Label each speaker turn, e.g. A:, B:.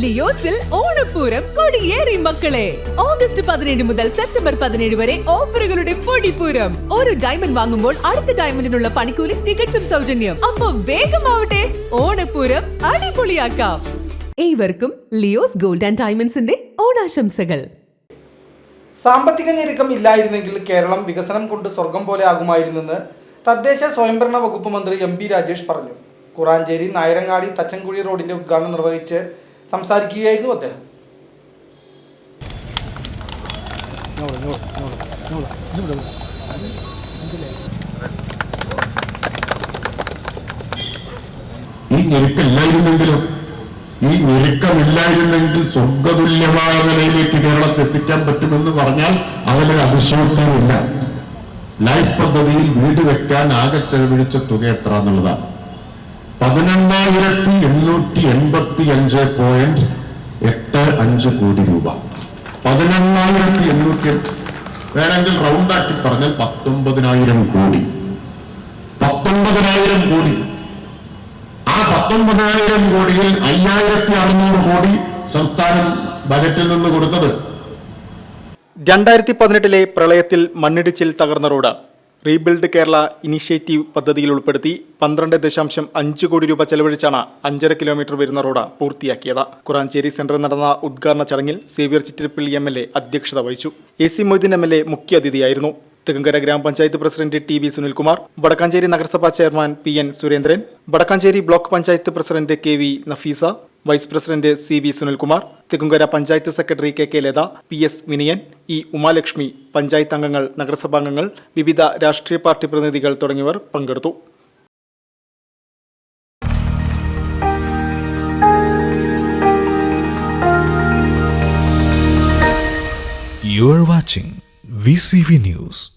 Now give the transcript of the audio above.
A: ലിയോസിൽ ഓണപ്പൂരം കൊടിയേറി മക്കളെ. ഓഗസ്റ്റ് പതിനേഴ് മുതൽ സെപ്റ്റംബർ പതിനേഴ് വരെ ഓഫറുകളുടെ പൊടിപ്പൂരം. ഒരു ഡയമണ്ട് വാങ്ങുമ്പോൾ അടുത്ത ഡയമണ്ടിനുള്ള പണിക്കൂലി തികച്ചും സൗജന്യം. അപ്പൊ വേഗമാവട്ടെ ഓണപ്പൂരം അടിപൊളിയാക്കാം. ഏവർക്കും ലിയോസ് ഗോൾഡ് ആൻഡ് ഡയമണ്ട്സിന്റെ ഓണാശംസകൾ.
B: സാമ്പത്തിക ഞെരുക്കം ഇല്ലായിരുന്നെങ്കിൽ കേരളം വികസനം കൊണ്ട് സ്വർഗം പോലെ ആകുമായിരുന്നെന്ന് തദ്ദേശ സ്വയംഭരണ വകുപ്പ് മന്ത്രി എം പി രാജേഷ് പറഞ്ഞു. കുറാഞ്ചേരി നായരങ്ങാടി തച്ചൻകുഴി റോഡിന്റെ ഉദ്ഘാടനം നിർവഹിച്ച് സംസാരിക്കുകയായിരുന്നു അദ്ദേഹം.
C: ഈ ഞെരുക്കില്ലായിരുന്നെങ്കിലും ഈ ഞെരുക്കമില്ലായിരുന്നെങ്കിൽ സ്വർഗതുല്യമായ നിലയിലേക്ക് കേരളത്തെ എത്തിക്കാൻ പറ്റുമെന്ന് പറഞ്ഞാൽ അതിലൊരു അതിശോക്തിയുമില്ല ലൈഫ് പദ്ധതിയിൽ വീട് വെക്കാൻ ആകെ ചെലവഴിച്ച തുക എത്ര എന്നുള്ളതാണ് പതിനെണ്ണായിരത്തി എണ്ണൂറ്റി എൺപത്തി അഞ്ച് പോയിന്റ് എട്ട് അഞ്ച് കോടി രൂപ. പതിനെണ്ണായിരത്തി എണ്ണൂറ്റി വേണമെങ്കിൽ റൗണ്ടാക്കി പറഞ്ഞാൽ പത്തൊമ്പതിനായിരം കോടി. പത്തൊമ്പതിനായിരം കോടി. ആ പത്തൊമ്പതിനായിരം കോടിയിൽ അയ്യായിരത്തി അറുന്നൂറ് കോടി സംസ്ഥാനം ബജറ്റിൽ നിന്ന് കൊടുത്തത്.
D: രണ്ടായിരത്തി പതിനെട്ടിലെ പ്രളയത്തിൽ മണ്ണിടിച്ചിൽ തകർന്ന റോഡ്. റീബിൽഡ് കേരള ഇനിഷ്യേറ്റീവ് പദ്ധതിയിൽ ഉൾപ്പെടുത്തി പന്ത്രണ്ട് ദശാംശം അഞ്ച് കോടി രൂപ ചെലവഴിച്ചാണ് അഞ്ചര കിലോമീറ്റർ വരുന്ന റോഡ് പൂർത്തിയാക്കിയത്. കുറാഞ്ചേരി സെന്ററിൽ നടന്ന ഉദ്ഘാടന ചടങ്ങിൽ Xavier Chittilappilly M L A അധ്യക്ഷത വഹിച്ചു. A C Moideen M L A മുഖ്യാതിഥിയായിരുന്നു Thenkara ഗ്രാമപഞ്ചായത്ത് president T V Sunilkumar Vadakkanchery നഗരസഭാ chairman P N Surendran Vadakkanchery block panchayat president K V Nafeesa vice president C V Sunilkumar Thekkumkara panchayat secretary K K Latha P S Vinayan E Umalakshmi panchayat അംഗങ്ങൾ നഗരസഭാംഗങ്ങൾ വിവിധ രാഷ്ട്രീയ party പ്രതിനിധികൾ തുടങ്ങിയവർ പങ്കെടുത്തു
E: You are watching VCV News.